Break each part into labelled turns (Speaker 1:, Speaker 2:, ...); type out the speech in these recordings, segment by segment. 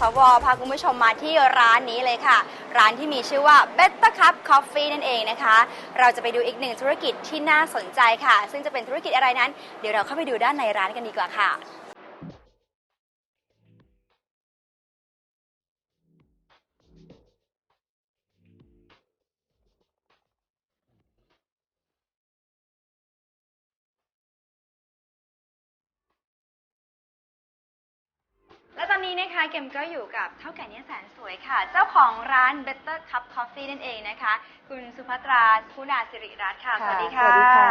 Speaker 1: สวพาคุณผู้ชมมาที่ร้านนี้เลยค่ะ ร้านที่มีชื่อว่า Better Cup Coffee นั่นเองนะคะ เราจะไปดูอีกหนึ่งธุรกิจที่น่าสนใจค่ะ ซึ่งจะเป็นธุรกิจอะไรนั้น เดี๋ยวเราเข้าไปดูด้านในร้านกันดีกว่าค่ะ นนี้นะคะเกมก็อยู่กับเท่าแก่เนี้ยแสนสวยค่ะ เจ้าของร้าน Better Cup Coffee นั่นเองนะคะ คุณสุภัตราผู้นาสิริรัตน์ค่ะ สวัสดีค่ะ
Speaker 2: สวัสดีค่ะ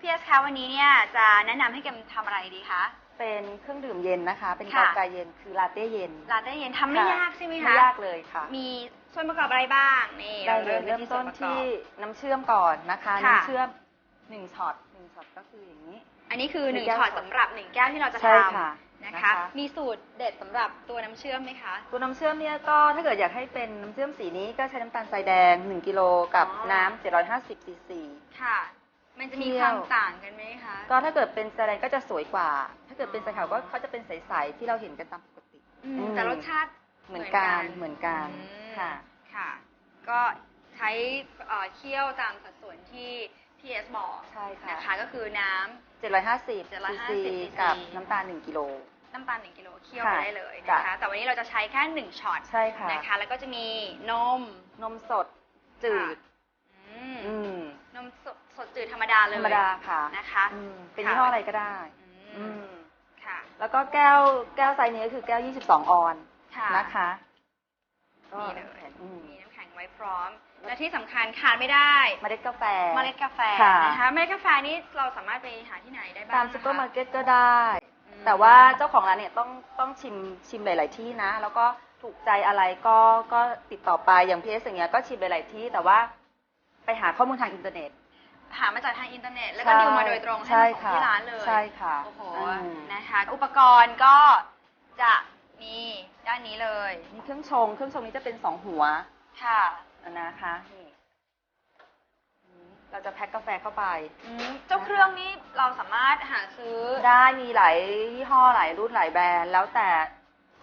Speaker 1: พี่เอสคะวันนี้เนี่ยจะแนะนำให้เกมทำอะไรดีคะ
Speaker 2: เป็นเครื่องดื่มเย็นนะคะ เป็น
Speaker 1: ค่ะ
Speaker 2: กาแฟเย็นคือลาเต้เย็น
Speaker 1: ลาเต้เย็นทำไม่
Speaker 2: ค่ะ
Speaker 1: ยากใช่ไหมคะ
Speaker 2: ไม่ยากเลยค่ะ
Speaker 1: มีส่วนประกอบอะไรบ้างนี่
Speaker 2: ได้
Speaker 1: เรา
Speaker 2: เลย
Speaker 1: กั
Speaker 2: เริ่ม
Speaker 1: ส่
Speaker 2: ต้
Speaker 1: วนประกอบ
Speaker 2: ที่น้ำเชื่อมก่อนนะคะ
Speaker 1: ค่ะ
Speaker 2: น้ำเชื่อมหนึ่งช็อตหนึ่งช็อตก็คืออย่างนี้
Speaker 1: อันนี้คือหนึ่ง
Speaker 2: หนึ่งแก้ว
Speaker 1: ช็อตสำหรับหนึ่งแก้วที่เราจะ
Speaker 2: ใช่
Speaker 1: ท
Speaker 2: ค่ะำ
Speaker 1: นะคะ
Speaker 2: นะคะ
Speaker 1: มีสูตรเด็ดสำหรับตัวน้ำเชื่อมไหมคะ
Speaker 2: ตัวน้ำเชื่อมเนี่ยก็ถ้าเกิดอยากให้เป็นน้ำเชื่อมสีนี้ก็ใช้น้ำตาลทรายแดง 1กิโลกับ
Speaker 1: อ๋อ
Speaker 2: น้ำ750ซีซี
Speaker 1: ค่ะ มันจะมี
Speaker 2: เคี่
Speaker 1: ค
Speaker 2: ยว
Speaker 1: วามต่างกันไหมคะ
Speaker 2: ก็ถ้าเกิดเป็นสายแดงก็จะสวยกว่า ถ้าเกิดเป็นสายขาวก็เขาจะเป็นใสๆที่เราเห็นกันตามปกติ
Speaker 1: อืม
Speaker 2: อืม
Speaker 1: แต่รสชาติ
Speaker 2: เหมือนกันเหมือนกัน
Speaker 1: อืม
Speaker 2: ค่ะ
Speaker 1: ค่ะ ก็ใช้เอ่อเคี่ยวตามสัดส่วนที่ พี่เอสบอก
Speaker 2: ใช่ค่ะ
Speaker 1: นะคะก็คือน้ำ
Speaker 2: 750
Speaker 1: 750
Speaker 2: ซี ซีกับน้ำตาล 1กิโล
Speaker 1: น้ำตาล1กิโลเคี่ยว
Speaker 2: ค่ะ
Speaker 1: ไปได้เลยนะคะ
Speaker 2: จ้ะ
Speaker 1: แต่วันนี้เราจะใช้แค่ 1ช็อต
Speaker 2: ใช่ค่ะ
Speaker 1: นะคะ แล้วก็จะมีนม
Speaker 2: นมสดจืด
Speaker 1: อืม
Speaker 2: อืม
Speaker 1: นมสดสดจืดธรรมดาเลย
Speaker 2: ธรรมดาค่ะ
Speaker 1: นะคะ
Speaker 2: อืมเป็น
Speaker 1: ค่ะ
Speaker 2: ยี่ห้ออะไรก็ได้
Speaker 1: อื
Speaker 2: อื
Speaker 1: ม
Speaker 2: ม
Speaker 1: ค่ะ
Speaker 2: แล้วก็แก้วแก้วไซส์นี้ก็คือแก้ว 22 ออน
Speaker 1: ค่ะ
Speaker 2: นะคะก็
Speaker 1: นี่เลย
Speaker 2: อืม
Speaker 1: มีน้ำแข็งไว้ พร้อม และที่สำคัญขาดไม่ได้
Speaker 2: เมล็ดกาแฟ
Speaker 1: เมล็ดกาแฟ
Speaker 2: ค่ะ
Speaker 1: นะคะเมล็ดกาแฟนี้เราสามารถไปหาที่ไหนได้บ้าง
Speaker 2: ตาม
Speaker 1: นะคะ
Speaker 2: ซูเปอร์มาร์เก็ตก็ได้
Speaker 1: อืม
Speaker 2: แต่ว่าเจ้าของร้านเนี่ยต้องต้องชิมชิมหลาย ๆ ที่นะ แล้วก็ถูกใจอะไรก็ก็ติดต่อไปอย่างพีเอสอย่างเงี้ยก็ชิมหลาย ๆ ที่แต่ว่าไปหาข้อมูลทางอินเทอร์เน็ต
Speaker 1: หามาจากทางอินเทอร์เน็ต แล้วก็
Speaker 2: ใช่
Speaker 1: ดิวมาโดยตรงให้
Speaker 2: ใช่
Speaker 1: มาส่ง
Speaker 2: ค่ะ
Speaker 1: ที่ร้านเลย
Speaker 2: ใช่ค่ะ
Speaker 1: โอ้โห
Speaker 2: อืม
Speaker 1: นะคะ อุปกรณ์ก็จะมีด้านนี้เลย
Speaker 2: มีเครื่องชง เครื่องชงนี้จะเป็นสองหัว
Speaker 1: ค่ะ
Speaker 2: นะคะนี่นี่เราจะแพ็คกาแฟเข้าไป
Speaker 1: อืมเจ้าเครื่องนี้เราสามารถหาซื้อ
Speaker 2: ได้มีหลายยี่ห้อหลายรุ่นหลายแบรนด์แล้วแต่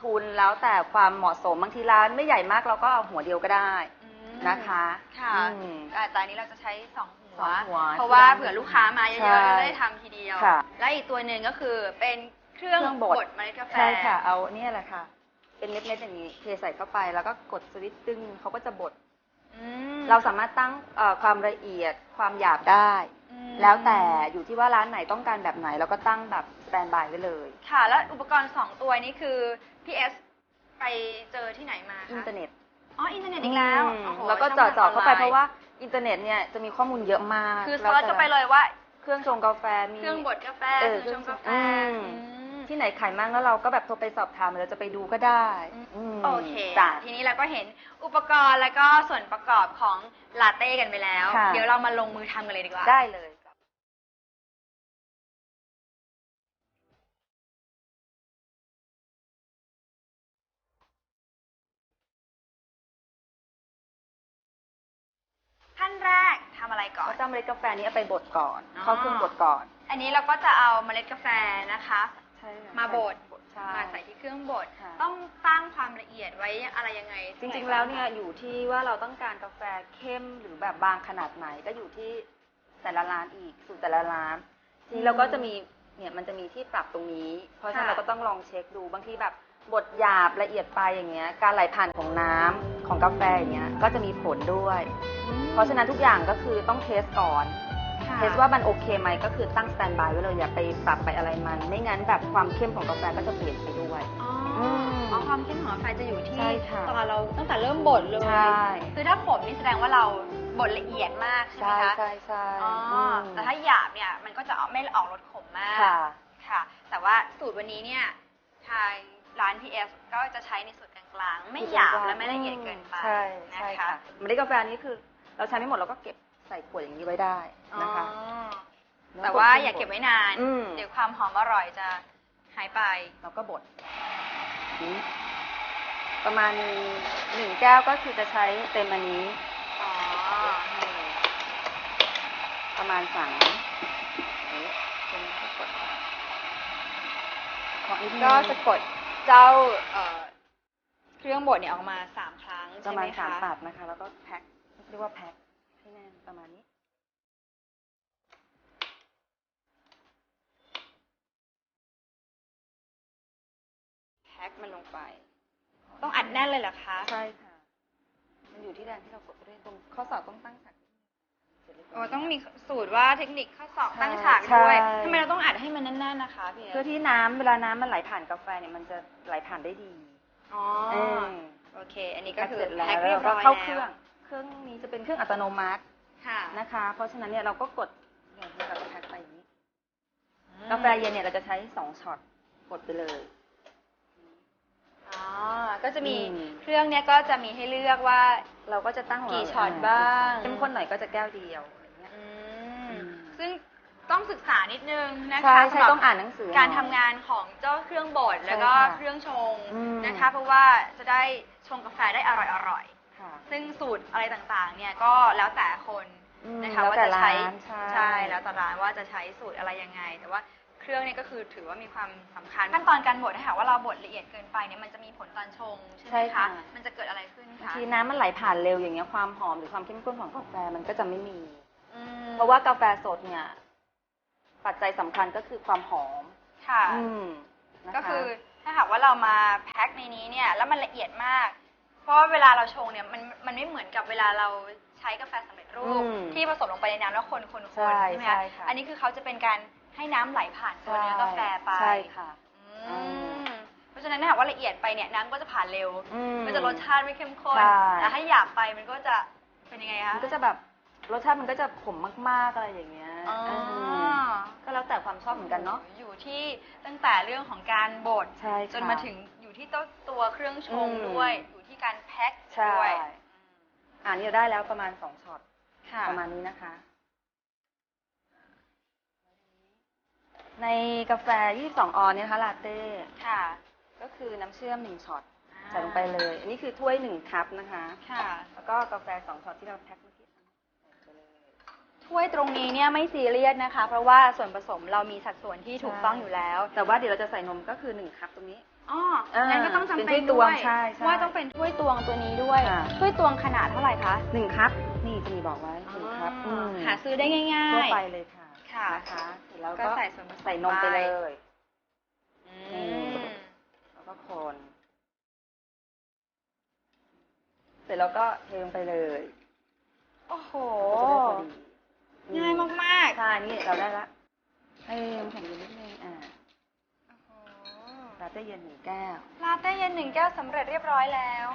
Speaker 2: ทุนแล้วแต่ความเหมาะสมบางทีร้านไม่ใหญ่มากเราก็เอาหัวเดียวก็ได้
Speaker 1: อืม
Speaker 2: นะคะ
Speaker 1: ค่ะ
Speaker 2: อืม
Speaker 1: แต่แต่อันนี้เราจะใช้สองหัว
Speaker 2: สองหัว
Speaker 1: เพราะว่า
Speaker 2: ที่ร้าน
Speaker 1: เผื่อลูกค้ามาเย
Speaker 2: ใช่
Speaker 1: อะๆจะได้ทำทีเดียว
Speaker 2: ค่ะ
Speaker 1: และอีกตัวหนึ่งก็คือเป็นเครื่อง
Speaker 2: เครื่อง
Speaker 1: บบ
Speaker 2: ด
Speaker 1: ดเมล็ดกาแฟ
Speaker 2: ใช่ค่ะ เอาเนี่ยแหละค่ะ เป็นเม็ดๆอย่างนี้เทใส่เข้าไปแล้วก็กดสวิตช์ตึงเขาก็จะบด
Speaker 1: อืม
Speaker 2: เราสามารถตั้งเอ่อความละเอียดความหยาบได้
Speaker 1: อืม
Speaker 2: แล้วแต่อยู่ที่ว่าร้านไหนต้องการแบบไหน เราก็ตั้งแบบสแตนบายไว้เลย
Speaker 1: ค่ะ แล้วอุปกรณ์สองตัวนี้คือพี่เอสไปเจอที่ไหนมาคะ
Speaker 2: อินเทอร์เน็ต
Speaker 1: อ๋ออินเทอร์เน็ตอีกแล้ว
Speaker 2: อืม
Speaker 1: โอ้โห
Speaker 2: แล้วก็
Speaker 1: ช่
Speaker 2: เจาะ
Speaker 1: ง
Speaker 2: เจาะเข้าไป
Speaker 1: ออนลน์
Speaker 2: เพราะว่าอินเทอร์เน็ตเนี่ยจะมีข้อมูลเยอะมาก
Speaker 1: คือเซิ
Speaker 2: แล้ว
Speaker 1: ร์ช
Speaker 2: แต่
Speaker 1: เข้าไปเลยว่า
Speaker 2: เครื่องชงกาแฟมี
Speaker 1: เครื่องบดกาแฟ
Speaker 2: เออ
Speaker 1: เครื่องชงกาแฟ
Speaker 2: อืม
Speaker 1: อืม
Speaker 2: ที่ไหนขายมั่งแล้วเราก็แบบโทรไปสอบถามเราจะไปดูก็ได้ม
Speaker 1: โอเค
Speaker 2: จ้ะ
Speaker 1: ทีนี้เราก็เห็นอุปกรณ์แล้วก็ส่วนประกอบของลาเต้กันไปแล้ว
Speaker 2: ค่ะ
Speaker 1: เดี๋ยวเรามาลงมือทำกันเลยดีกว่า
Speaker 2: ได้เลย
Speaker 1: ขั้นแรกทำอะไรก่อน
Speaker 2: ก็จะเอาเมล็ดกาแฟนี้เอาไปบดก่อน
Speaker 1: อ๋อ
Speaker 2: เข้าเครื่องบดก่อน
Speaker 1: อันนี้เราก็จะเอาเมล็ดกาแฟนะคะ
Speaker 2: ใช่ค่ะ
Speaker 1: มาบด
Speaker 2: ใช่
Speaker 1: มาใส่ที่เครื่องบด
Speaker 2: ค่ะ
Speaker 1: ต้องตั้งความละเอียดไว้อะไรยังไง
Speaker 2: จริงๆ แล้วเนี่ยอยู่ที่ว่าเราต้องการกาแฟเข้มหรือแบบบางขนาดไหนก็อยู่ที่แต่ละร้านอีกสูตรแต่ละร้าน ทีนี้เราก็จะมีเนี่ยมันจะมีที่ปรับตรงนี้ เพราะฉะนั้นเราก็ต้องลองเช็คดูบางทีแบบบดหยาบละเอียดไปอย่างเงี้ย การไหลผ่านของน้ำของกาแฟอย่างเงี้ยก็จะมีผลด้วย เพราะฉะนั้นทุกอย่างก็คือต้องเทสก่อน
Speaker 1: ค่ะ
Speaker 2: เทสว่ามันโอเคไหมก็คือตั้งสแตนบายไว้เลยอย่าไปปรับไปอะไรมัน ไม่งั้นแบบความเข้มของกาแฟก็จะเปลี่ยนไปด้วย
Speaker 1: อ๋อ
Speaker 2: ม
Speaker 1: อ๋อความเข้มของกาแฟจะอยู่ที่
Speaker 2: ใช่ค่ะ
Speaker 1: ตอนเราตั้งแต่เริ่มบดเลย
Speaker 2: ใช่
Speaker 1: คือถ้าผมนี่แสดงว่าเราบดละเอียดมากใช่ไหม
Speaker 2: ใช่
Speaker 1: คะ
Speaker 2: ใช่ใช่
Speaker 1: อ๋ออ
Speaker 2: ม
Speaker 1: แต่ถ้าหยาบเนี่ยมันก็จะไม่ออกรสขมมาก
Speaker 2: ค่ะ
Speaker 1: ค่ะ แต่ว่าสูตรวันนี้เนี่ยทางร้าน PS ก็จะใช้ในส่วนกลางๆ ไม่หยาบและไม่ละเอียดเกินไป
Speaker 2: ใช่
Speaker 1: นะ
Speaker 2: ใช่
Speaker 1: คะ
Speaker 2: ค่ะเมล็ดกาแฟนี้คือ เราใช้ไม่หมดเราก็เก็บ ใส่ขวดอย่างนี้ไว้ได้นะคะ
Speaker 1: อ๋อแต่ว่าอย่าเก็บไว้นาน
Speaker 2: อืม
Speaker 1: เดี๋ยวความหอมอร่อยจะหายไป
Speaker 2: เราก็บดนี้ประมาณหนึ่งแก้วก็คือจะใช้เต็มอันนี้
Speaker 1: อ๋อ
Speaker 2: ประมาณสามนี้เป็นก็กดขอนิดนึง
Speaker 1: ก็จะกดเจ้าเอ่อรื่องบดเนี่ยออกมาสามครั้ง
Speaker 2: ป
Speaker 1: ใช่
Speaker 2: ระ
Speaker 1: ไห
Speaker 2: มามณสาม
Speaker 1: คะ
Speaker 2: ปัดนะคะ แล้วก็แพ็คเรียกว่าแพ็คให้แน่น ประมาณนี้
Speaker 1: แพ็คมันลงไป ต้องอัดแน่นเลยเหรอคะ
Speaker 2: ใช่ค่ะ มันอยู่ที่แรงที่เรากดไปเรื่อยตรงข้อศอกต้องตั้งฉากเสร็จเรียบร้
Speaker 1: โอ้
Speaker 2: ย
Speaker 1: ต้องมีสูตรว่าเทคนิคข้อศอก
Speaker 2: ใช่
Speaker 1: ตั้งฉากด้วย
Speaker 2: ใช่
Speaker 1: ทำไมเราต้องอัดให้มันแน่นๆนะคะพี่เอ
Speaker 2: เพื่อที่น้ำเวลาน้ำมันไหลผ่านกาแฟเนี่ยมันจะไหลผ่านได้ดี
Speaker 1: อ๋อ
Speaker 2: เออ
Speaker 1: โอเค อันนี้ก็คือ
Speaker 2: เสร็จแล้ว
Speaker 1: แพ็ค
Speaker 2: แล้
Speaker 1: เรียวบ
Speaker 2: ก็
Speaker 1: ร้อย
Speaker 2: เข้า
Speaker 1: แล้ว
Speaker 2: เครื่อง เครื่องนี้จะเป็นเครื่องอัตโนมัติ
Speaker 1: ค่ะ
Speaker 2: นะคะ เพราะฉะนั้นเนี่ยเราก็กดเนี่ยเราก็แพ็คไปอย่างนี้กาแฟเย็นเนี่ยเราจะใช้สองช็อตกดไปเลย
Speaker 1: อ๋อ ก็จะมี
Speaker 2: อืม
Speaker 1: เครื่องเนี้ยก็จะมีให้เลือกว่า
Speaker 2: เราก็จะตั้งของเรา
Speaker 1: กี่ช็อตบ้าง
Speaker 2: เข้มข้นหน่อยก็จะแก้วเดียวอย่างเงี้ย
Speaker 1: อื
Speaker 2: อื
Speaker 1: ม
Speaker 2: ม
Speaker 1: ซึ่งต้องศึกษานิดนึงนะคะ
Speaker 2: ใช่ใช่
Speaker 1: สำหรับ
Speaker 2: ต้องอ่านหนังสือ
Speaker 1: การทำงานของเจ้าเครื่องบดแล้วก็
Speaker 2: ใช่ค่ะ
Speaker 1: เครื่องชง
Speaker 2: อืม
Speaker 1: นะคะ เพราะว่าจะได้ชงกาแฟได้อร่อยๆ
Speaker 2: ค่ะ
Speaker 1: ซึ่งสูตรอะไรต่างๆ เนี่ยก็แล้วแต่คน
Speaker 2: อืม
Speaker 1: นะคะ
Speaker 2: แล้ว
Speaker 1: ว่า
Speaker 2: แต่
Speaker 1: จะใช้
Speaker 2: ร้านใช่
Speaker 1: แล้วแต่ร้านว่าจะใช้สูตรอะไรยังไง แต่ว่าเครื่องเนี่ยก็คือถือว่ามีความสำคัญขั้นตอนการบดถ้าหากว่าเราบดละเอียดเกินไปเนี่ยมันจะมีผลตอนชงใช่ไหมคะมันจะเกิดอะไรขึ้น
Speaker 2: บาง
Speaker 1: คะ
Speaker 2: ทีน้ำมันไหลผ่านเร็วอย่างเงี้ยความหอมหรือความเข้มข้นของกาแฟมันก็จะไม่มี
Speaker 1: อืม
Speaker 2: เพราะว่ากาแฟสดเนี่ย ปัจจัยสำคัญก็คือความหอม
Speaker 1: ค่ะ
Speaker 2: อืมนะะ
Speaker 1: ก็คือถ้าหากว่าเรามาแพ็คในนี้เนี่ยแล้วมันละเอียดมาก เพราะว่าเวลาเราชงเนี่ยมันมันไม่เหมือนกับเวลาเราใช้กาแฟสำเร็จรูป
Speaker 2: อืม
Speaker 1: ที่ผสมลงไปในน้ำแล้วคนคนคน
Speaker 2: ใช่
Speaker 1: ใช่ไหมคะ
Speaker 2: ใช่ค่ะ
Speaker 1: อันนี้คือเขาจะเป็นการให้น้ำไหลผ่านตัวเนื้อกาแฟไป
Speaker 2: ใช่ค่ะ
Speaker 1: อืมเพราะฉะนั้นถ้าหากว่าละเอียดไปเนี่ยน้ำก็จะผ่านเร็ว
Speaker 2: อื
Speaker 1: มันจะรสชาติไม่เข้มข้น
Speaker 2: ใช่
Speaker 1: แต่ถ้าหยาบไปมันก็จะเป็นยังไงคะ
Speaker 2: มันก็จะแบบรสชาติมันก็จะขมมากๆอะไรอย่างเงี้ย
Speaker 1: อ๋อ
Speaker 2: เออก็แล้วแต่ความชอบเหมือนกันเนาะ
Speaker 1: อยู่ที่ตั้งแต่เรื่องของการบด
Speaker 2: ใช่ค่ะ
Speaker 1: จนมาถึงอยู่ที่ตัวตัวเครื่องชง
Speaker 2: อืม
Speaker 1: ด้วยอยู่ที่การ แพ็ค
Speaker 2: ใช่
Speaker 1: ด้วย
Speaker 2: อ่านี่เราได้แล้วประมาณสองช็อต
Speaker 1: ค่ะ
Speaker 2: ประมาณนี้นะคะ ในกาแฟ 22 ออนเนี่ยนะคะลาเต้
Speaker 1: ค่ะ
Speaker 2: ก็คือน้ำเชื่อม1ช็อต
Speaker 1: อ่า
Speaker 2: ใส่ลงไปเลย อันนี้คือถ้วย1คัพนะคะ
Speaker 1: ค่ะ
Speaker 2: แล้วก็กาแฟ2ช็อตที่เราแพ็คเมื่อกี้ใส่ไปเลย
Speaker 1: ถ้วยตรงนี้เนี่ยไม่ซีเรียสนะคะ เพราะว่าส่วนผสมเรามีสัดส่วนที่ถูกต้องอยู่แล้ว
Speaker 2: แต่ว่าเดี๋ยวเราจะใส่นมก็คือ1คัพตรงนี้
Speaker 1: อ๋อ
Speaker 2: เออ
Speaker 1: งั้นก็ต้องจำ
Speaker 2: เป็น
Speaker 1: เป็น
Speaker 2: ถ้วยตวง
Speaker 1: ด้วย
Speaker 2: ใช่ใช่
Speaker 1: ว่าต้องเป็นถ้วยตวงตัวนี้ด้วย
Speaker 2: ค่ะ
Speaker 1: ถ้วยตวงขนาดเท่าไหร่คะ
Speaker 2: 1คัพนี่จะมีบอกไว้1คัพ
Speaker 1: อ๋ออ
Speaker 2: ม
Speaker 1: หาซื้อได้ง่ายๆ
Speaker 2: ทั่วไปเลยค่ะ
Speaker 1: ค่ะ
Speaker 2: นะคะเสร็จแล้ว
Speaker 1: ก็
Speaker 2: ก็
Speaker 1: ใส่ส่วนผสม
Speaker 2: ใส่นมไปเลย
Speaker 1: อื
Speaker 2: อื
Speaker 1: ม
Speaker 2: แล้วก็คน เสร็จแล้วก็เทลงไปเลย
Speaker 1: โอ้โห
Speaker 2: ก็จะได้พอดี
Speaker 1: ง่ายมาก
Speaker 2: ใช่นี่เราได้ละให้น้ำแข็งเย็นนิดนึงอ่า
Speaker 1: ๆโอ้โห
Speaker 2: ลาเต้เย็นหนึ่งแก้ว
Speaker 1: ลาเต้เย็นหนึ่งแก้วสำเร็จเรียบร้อยแล้ว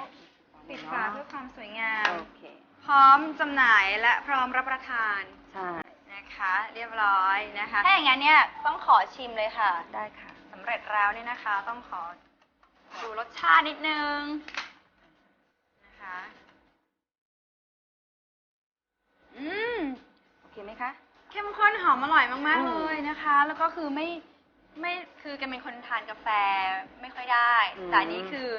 Speaker 1: ปิดฝาเพื่อความสวยงาม
Speaker 2: โอเค
Speaker 1: พร้อมจำหน่ายและพร้อมรับประทาน
Speaker 2: ใช่
Speaker 1: นะคะ เรียบร้อยนะคะ ถ้าอย่างนั้นเนี่ยต้องขอชิมเลยค่ะ
Speaker 2: ได้ค่ะ
Speaker 1: สำเร็จแล้วเนี่ยนะคะ ต้องขอดูรสชาตินิดนึง นะคะ อืม
Speaker 2: โอเคไหมคะ
Speaker 1: เข้มข้นหอมอร่อยมาก
Speaker 2: อื
Speaker 1: ๆ
Speaker 2: ม
Speaker 1: เลยนะคะ แล้วก็คือไม่ ไม่คือแกันเป็นคนทานกาแฟไม่ค่อยได้
Speaker 2: อืม
Speaker 1: แต่อันนี้คือ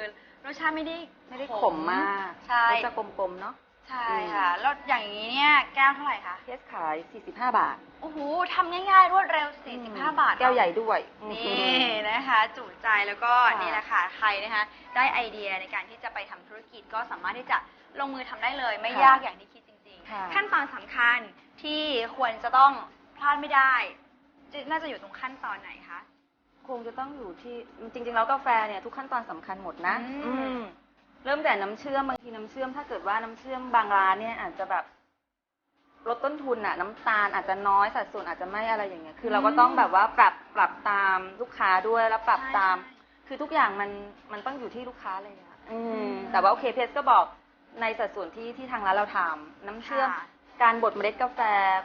Speaker 1: รสชาติไม่ได้
Speaker 2: ไม่ได้ขมมาก
Speaker 1: ใช่
Speaker 2: รสจะกลมๆ เนาะ
Speaker 1: ใช่ค่ะแล้วอย่างนี้เนี่ยแก้วเท่าไหร่คะ
Speaker 2: เทสขาย 45 บาท
Speaker 1: โอ้โหทำง่ายๆ รวดเร็ว 45 บาท
Speaker 2: แก้วใหญ่ด้วย
Speaker 1: นี่นะคะจุใจแล้วก็
Speaker 2: ค่ะ
Speaker 1: นี่แหละค่ะใครนะคะ ได้ไอเดียในการที่จะไปทำธุรกิจก็สามารถที่จะลงมือทำได้เลย ไม่ยากอย่างที่คิดจริง
Speaker 2: ค่ะ
Speaker 1: ๆ ขั้นตอนสำคัญที่ควรจะต้องพลาดไม่ได้จะน่าจะอยู่ตรงขั้นตอนไหน คะ
Speaker 2: คงจะต้องอยู่ที่จริงๆแล้วกาแฟเนี่ยทุกขั้นตอนสำคัญหมดนะ
Speaker 1: อืม
Speaker 2: อืม เริ่มแต่น้ำเชื่อมบางทีน้ำเชื่อมถ้าเกิดว่าน้ำเชื่อมบางร้านเนี่ยอาจจะแบบลดต้นทุนอะน้ำตาลอาจจะน้อยสัดส่วนอาจจะไม่อะไรอย่างเงี้ยคือ เราก็ต้องแบบว่าปรับปรับตามลูกค้าด้วยแล้วปรับตาม คือทุกอย่างมันมันต้องอยู่ที่ลูกค้าเลยอะอืมแต่ว่าโอเคเพสก็บอกในสัดส่วนที่ที่ทางร้านเราทำน้ำเชื่อม
Speaker 1: ค่ะ
Speaker 2: การบดเมล็ดกาแฟ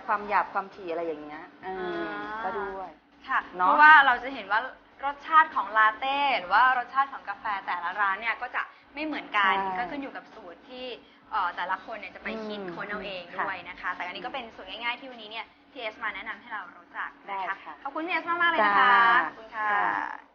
Speaker 2: ความหยาบความถี่อะไรอย่างเงี้ยอืม
Speaker 1: อ่า
Speaker 2: ก็ด้วย
Speaker 1: ค่ะ
Speaker 2: เนอะ
Speaker 1: เพราะว่าเราจะเห็นว่ารสชาติของลาเต้หรือว่ารสชาติของกาแฟแต่ละร้านเนี่ยก็จะไม่เหมือนกัน
Speaker 2: ใช่
Speaker 1: ก็ขึ้นอยู่กับสูตรที่เอ่อแต่ละคนเนี่ยจะไปคิด
Speaker 2: อืม
Speaker 1: ค้นเอาเอง
Speaker 2: ค่ะ
Speaker 1: ด้วยนะคะ แต่อันนี้ก็เป็นสูตรง่ายๆที่วันนี้เนี่ยพีเอสมาแนะนำให้เรารู้จัก
Speaker 2: ได้
Speaker 1: นะคะ
Speaker 2: ค่ะ
Speaker 1: ขอบคุณพีเอสมากๆเลยนะคะ
Speaker 2: จ้า
Speaker 1: ขอบคุณค่ะ
Speaker 2: ค่ะ